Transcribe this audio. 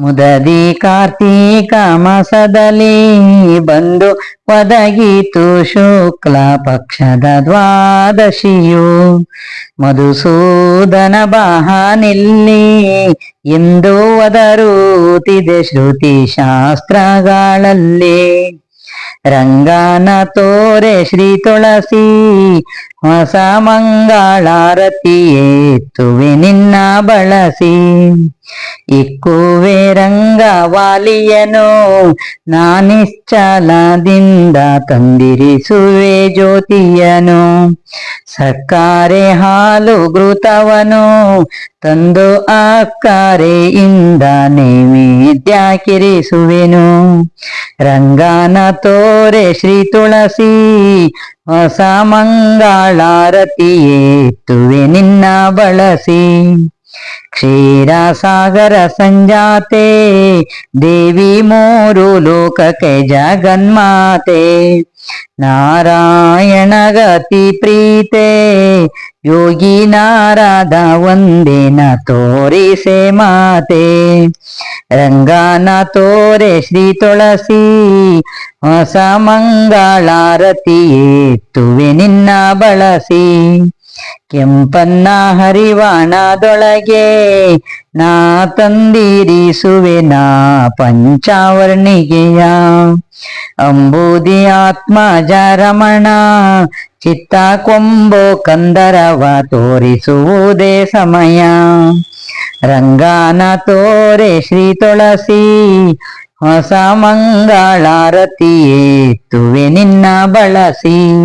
ಮುದದಿ ಕಾರ್ತೀಕ ಮಾಸದಲ್ಲಿ ಬಂದು ಒದಗಿತು ಶುಕ್ಲ ಪಕ್ಷದ ದ್ವಾದಶಿಯು. ಮಧುಸೂದನ ಬಾಹನಿಲ್ಲಿ ಎಂದು ಒದರುತ್ತಿದೆ ಶ್ರುತಿ ಶಾಸ್ತ್ರಗಳಲ್ಲಿ. ರಂಗನ ತೋರೆ ಶ್ರೀ ತುಳಸಿ ಹೊಸ ಮಂಗಳಾರತಿ ಎತ್ತುವೆ ನಿನ್ನ ಬಳಸಿ. ಇಕ್ಕುವೆ ರಂಗ ವಾಲಿಯನು ನಾನಿಶ್ಚಲದಿಂದ ತಂದಿರಿಸುವೆ ಜ್ಯೋತಿಯನು. ಸಕ್ಕರೆ ಹಾಲು ಘೃತವನು, ತಂದು ಅಕ್ಕರೆಯಿಂದ ನೈವೇದ್ಯ ಕಿರಿಸುವೆನು ರಂಗನ ತೋರೆ ಶ್ರೀ ತುಳಸಿ ಹೊಸ ಮಂಗಳಾರತಿಯೇತುವೆ ನಿನ್ನ ಬಳಸಿ. ಕ್ಷೀರಸಾಗರ ಸಂಜಾತೆ ದೇವಿ ಮೂರು ಲೋಕಕ್ಕೆ ಜಗನ್ಮಾತೆ. ನಾರಾಯಣ ಗತಿ ಪ್ರೀತೆ ಯೋಗಿ ನಾರದ ಒಂದಿನ ತೋರಿಸೆ ಮಾತೆ. ರಂಗನ ತೋರೆ ಶ್ರೀ ತುಳಸಿ ಹೊಸ ಮಂಗಳಾರತಿ ಎತ್ತುವೆ ನಿನ್ನ ಬಳಸಿ. ಕೆಂಪನ್ನ ಹರಿವಾಣದೊಳಗೆ ನಾ ತಂದಿರಿಸುವೆ ನಾ ಪಂಚಾವರ್ಣಿಗೆಯ. ಅಂಬೂದಿ ಆತ್ಮ ಜರಮಣ, ಚಿತ್ತ ಕೊಂಬೋ ಕಂದರವ ತೋರಿಸುವುದೇ ಸಮಯ. ರಂಗಾನ ತೋರೆ ಶ್ರೀ ತುಳಸಿ, ಹೊಸ ಮಂಗಳಾರತಿ ತುವೆ ನಿನ್ನ ಬಳಸಿ.